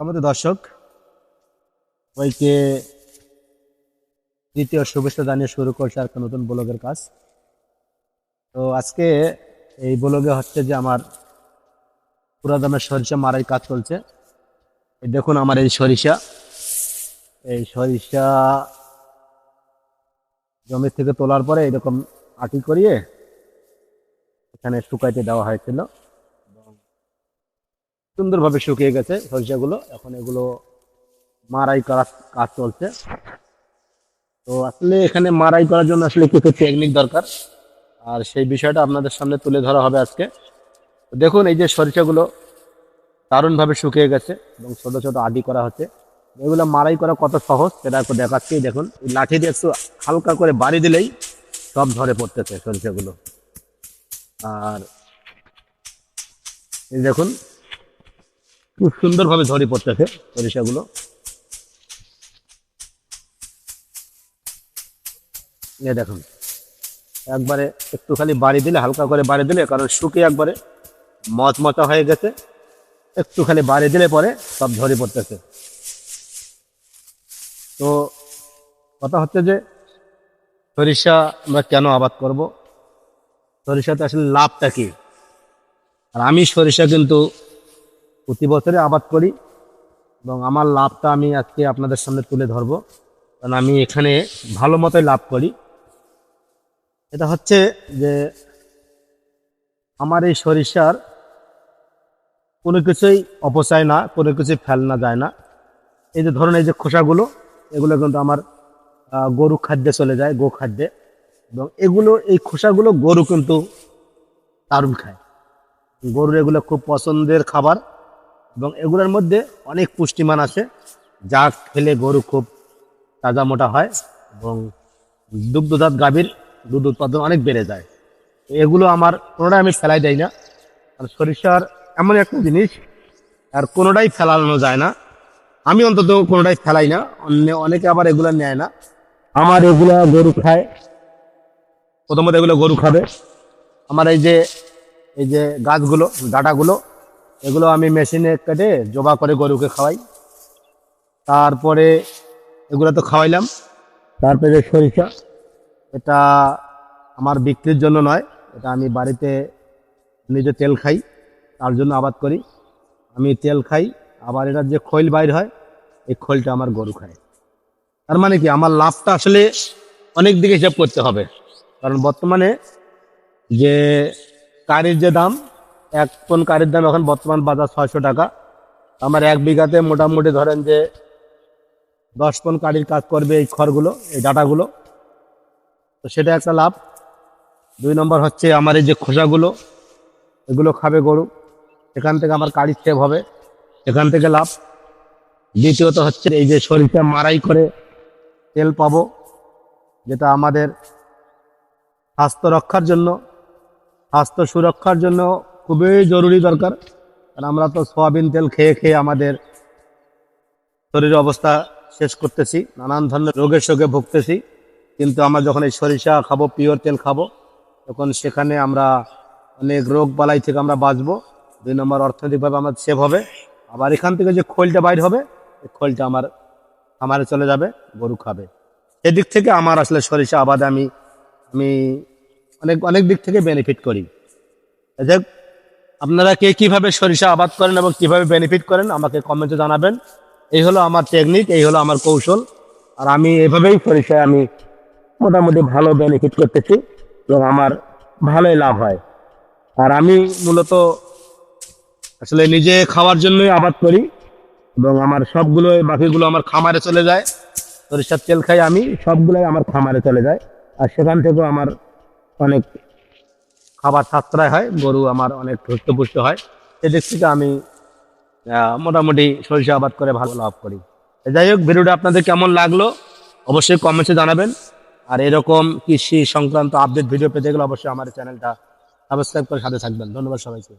আমাদের দর্শক, সবাইকে দ্বিতীয় শুভেচ্ছা জানিয়ে শুরু করছে একটা নতুন ব্লগের কাজ। তো আজকে এই ব্লগে হচ্ছে যে আমার পুরা দামের সরিষা মারাই কাজ চলছে। দেখুন আমার এই সরিষা। এই সরিষা জমি থেকে তোলার পরে এরকম আটি করিয়ে এখানে শুকাইতে দেওয়া হয়েছিল। সুন্দরভাবে শুকিয়ে গেছে সরিষাগুলো। এখন এগুলো মারাই করার কাজ চলছে। তো আসলে এখানে মারাই করার জন্য আসলে কিছু টেকনিক দরকার। আর সেই বিষয়টা আপনাদের সামনে তুলে ধরা হবে আজকে। দেখুন, এই যে সরিষাগুলো দারুণভাবে শুকিয়ে গেছে এবং ছোট ছোট আদি করা হচ্ছে। এগুলো মারাই করা কত সহজ সেটা একটু দেখাচ্ছি। দেখুন লাঠি দিয়ে একটু হালকা করে বাড়ি দিলেই সব ধরে পড়তেছে সরিষাগুলো। আর এই দেখুন খুব সুন্দরভাবে ঝরে পড়তেছে সরিষাগুলো। এ দেখুন, একবারে একটু খালি বাড়ি দিলে, হালকা করে বাড়ি দিলে, কারণ শুকিয়ে একবারে মচমচা হয়ে গেছে। একটু খালি বাড়ি দিলে পরে সব ঝরে পড়তেছে। তো কথা হচ্ছে যে, সরিষা আমরা কেন আবাদ করব? সরিষাতে আসলে লাভটা কি? আর আমি সরিষা কিন্তু প্রতি বছরে আবাদ করি এবং আমার লাভটা আমি আজকে আপনাদের সামনে তুলে ধরবো। কারণ আমি এখানে ভালো মতোই লাভ করি। এটা হচ্ছে যে আমার এই সরিষার কোনো কিছুই অপচয় না, কোনো কিছুই ফেলনা যায় না। এই যে ধরুন এই যে খোসাগুলো, এগুলো কিন্তু আমার গরু খাদ্যে চলে যায়, গো খাদ্যে। এবং এগুলো, এই খোসাগুলো গরু কিন্তু দারুণ খায়। গরুর এগুলো খুব পছন্দের খাবার। এবং এগুলোর মধ্যে অনেক পুষ্টিমান আছে। যা খেলে গরু খুব তাজা মোটা হয় এবং দুগ্ধজাত গাভীর দুধ উৎপাদন অনেক বেড়ে যায়। এগুলো আমার কোনোটাই আমি ফেলাই দেই না। আর সরিষার এমন একটা জিনিস, আর কোনোটাই ফেলানো যায় না। আমি অন্তত কোনোটাই ফেলাই না। অন্য অনেকে আবার এগুলো নেয় না। আমার এগুলো গরু খায়। প্রথমত এগুলো গরু খাবে। আমার এই যে এই যে গাছগুলো, ডাটাগুলো এগুলো আমি মেশিনে কেটে জবা করে গরুকে খাওয়াই। তারপরে এগুলো তো খাওয়াইলাম। তারপরে সরিষা। এটা আমার বিক্রির জন্য নয়, এটা আমি বাড়িতে নিজে তেল খাই, তার জন্য আবাদ করি। আমি তেল খাই, আবার এটার যে খৈল বাইর হয়, এই খৈলটা আমার গরু খায়। তার মানে কি, আমার লাভটা আসলে অনেক দিকে হিসাব করতে হবে। কারণ বর্তমানে যে কারির যে দাম এক টন কারির দাম এখন বর্তমান বাজার ছয়শো টাকা। আমার এক বিঘাতে মোটামুটি ধরেন যে দশ পন কারির কাজ করবে এই খড়গুলো, এই ডাটাগুলো। তো সেটা একটা লাভ। দুই নম্বর হচ্ছে আমার এই যে খোসাগুলো, এগুলো খাবে গরু। এখান থেকে আমার কারি সেভ হবে। এখান থেকে লাভ। দ্বিতীয়ত হচ্ছে এই যে শরীরটা মারাই করে তেল পাবো, যেটা আমাদের স্বাস্থ্য রক্ষার জন্য, স্বাস্থ্য সুরক্ষার জন্য খুবই জরুরি দরকার। কারণ আমরা তো সয়াবিন তেল খেয়ে খেয়ে আমাদের শরীরের অবস্থা শেষ করতেছি, নানান ধরনের রোগের শোকে ভুগতেছি। কিন্তু আমরা যখন এই সরিষা খাব, পিওর তেল খাব, তখন সেখানে আমরা অনেক রোগ বালাই থেকে আমরা বাঁচবো। দুই নম্বর অর্থনৈতিকভাবে আমার সেভ হবে। আবার এখান থেকে যে খোলটা বাইর হবে, এই খোলটা আমার খামারে চলে যাবে, গরু খাবে। এদিক থেকে আমার আসলে সরিষা আবাদে আমি আমি অনেক অনেক দিক থেকে বেনিফিট করি। আপনারা কে কীভাবে সরিষা আবাদ করেন এবং কীভাবে বেনিফিট করেন, আমাকে কমেন্টে জানাবেন। এই হলো আমার টেকনিক এই হলো আমার কৌশল। আর আমি এভাবেই সরিষায় আমি মোটামুটি ভালো বেনিফিট করতেছি এবং আমার ভালোই লাভ হয়। আর আমি মূলত আসলে নিজে খাওয়ার জন্যই আবাদ করি এবং আমার সবগুলো বাকিগুলো আমার খামারে চলে যায়। সরিষার তেল খাই আমি, সবগুলোই আমার খামারে চলে যায়। আর সেখান থেকেও আমার অনেক খাবার সাশ্রয় হয়, গরু আমার অনেক হৃষ্টপুষ্ট হয়। এদিক থেকে আমি মোটামুটি সরিষা আবাদ করে ভালো লাভ করি। যাই হোক, ভিডিওটা আপনাদের কেমন লাগল অবশ্যই কমেন্টে জানাবেন। আর এরকম কৃষি সংক্রান্ত আপডেট ভিডিও পেতে গেলে অবশ্যই আমার চ্যানেলটা সাবস্ক্রাইব করে সাথে থাকবেন। ধন্যবাদ সবাইকে।